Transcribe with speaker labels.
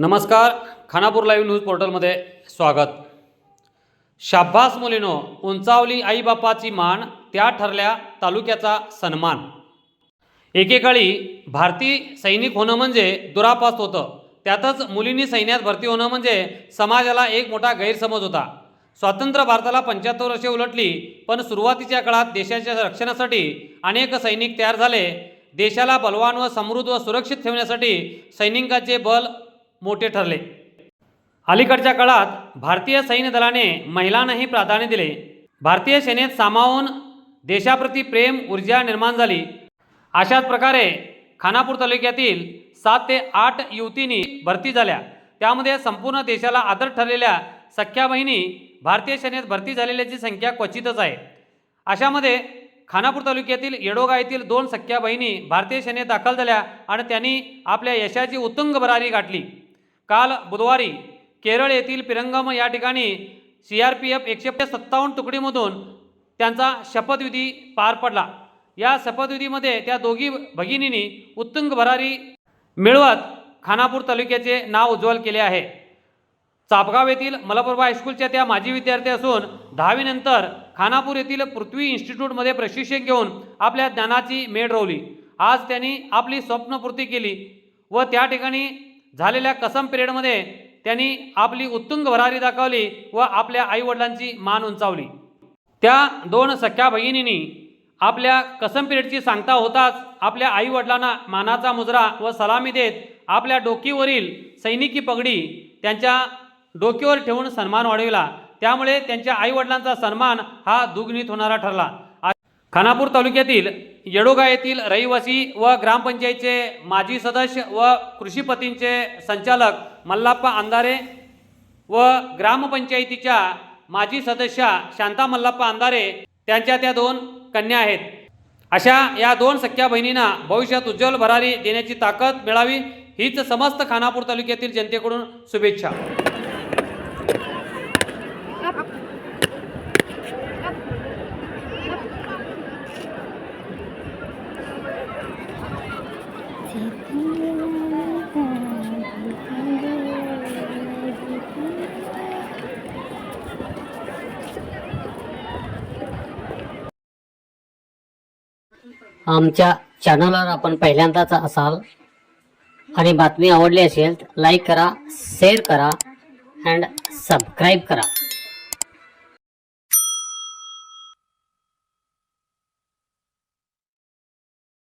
Speaker 1: नमस्कार Khanapur live news पोर्टलमध्ये स्वागत. शाब्बास मुलीनो उंचावली आईबापाची मान त्या ठरल्या तालुक्याचा सन्मान. एकेकाळी भारतीय सैनिक होणं म्हणजे दुरापास्त होतं. त्यातच मुलींनी सैन्यात भरती होणं म्हणजे समाजाला एक मोठा गैरसमज होता. स्वातंत्र्य भारताला पंच्याहत्तर वर्षे उलटली पण सुरुवातीच्या काळात देशाच्या रक्षणासाठी अनेक सैनिक तयार झाले. देशाला बलवान व समृद्ध व सुरक्षित ठेवण्यासाठी सैनिकांचे बल मोठे ठरले. अलीकडच्या काळात भारतीय सैन्य दलाने महिलांनाही प्राधान्य दिले. भारतीय सेनेत सामावून देशाप्रती प्रेम ऊर्जा निर्माण झाली. अशाच प्रकारे खानापूर तालुक्यातील सात ते आठ युवतींनी भरती झाल्या. त्यामध्ये संपूर्ण देशाला आदर ठरलेल्या सख्या बहिणी भारतीय सेनेत भरती झालेल्याची संख्या क्वचितच आहे. अशामध्ये खानापूर तालुक्यातील येडोगा येथील दोन सख्या बहिणी भारतीय सेनेत दाखल झाल्या आणि त्यांनी आपल्या यशाची उत्तुंग भरारी गाठली. काल बुधवारी केरळ येथील पिरंगम या ठिकाणी सी आर पी एफ एकशे सत्तावन्न तुकडीमधून त्यांचा शपथविधी पार पडला. या शपथविधीमध्ये त्या दोघी भगिनींनी उत्तुंग भरारी मिळवत खानापूर तालुक्याचे नाव उज्ज्वल केले आहे. चापगाव येथील मलप्रभा हायस्कूलच्या त्या माजी विद्यार्थी असून दहावीनंतर खानापूर येथील पृथ्वी इन्स्टिट्यूटमध्ये प्रशिक्षण घेऊन आपल्या ज्ञानाची मेढ रोवली. आज त्यांनी आपली स्वप्नपूर्ती केली व त्या ठिकाणी झालेल्या कसम पिरियडमध्ये त्यांनी आपली उत्तुंग भरारी दाखवली व आपल्या आईवडिलांची मान उंचावली. त्या दोन सख्या भगिनींनी आपल्या कसम पिरियडची सांगता होताच आपल्या आईवडिलांना मानाचा मुजरा व सलामी देत आपल्या डोकीवरील सैनिकी पगडी त्यांच्या डोक्यावर ठेवून सन्मान वाढविला. त्यामुळे त्यांच्या आईवडिलांचा सन्मान हा दुग्नित होणारा ठरला. खानापूर तालुक्यातील येडोगा येथील रहिवासी व ग्रामपंचायतचे माजी सदस्य व कृषीपतींचे संचालक मल्लाप्पा अंधारे व ग्रामपंचायतीच्या माजी सदस्या शांता मल्लाप्पा अंधारे त्यांच्या त्या दोन कन्या आहेत. अशा या दोन सख्या बहिणींना भविष्यात उज्ज्वल भरारी देण्याची ताकद मिळावी हीच समस्त खानापूर तालुक्यातील जनतेकडून शुभेच्छा.
Speaker 2: आमच्या चॅनलवर आपण पहिल्यांदाच असाल आणि बातमी आवडली असेल तर लाईक करा शेअर करा अँड सबस्क्राईब करा.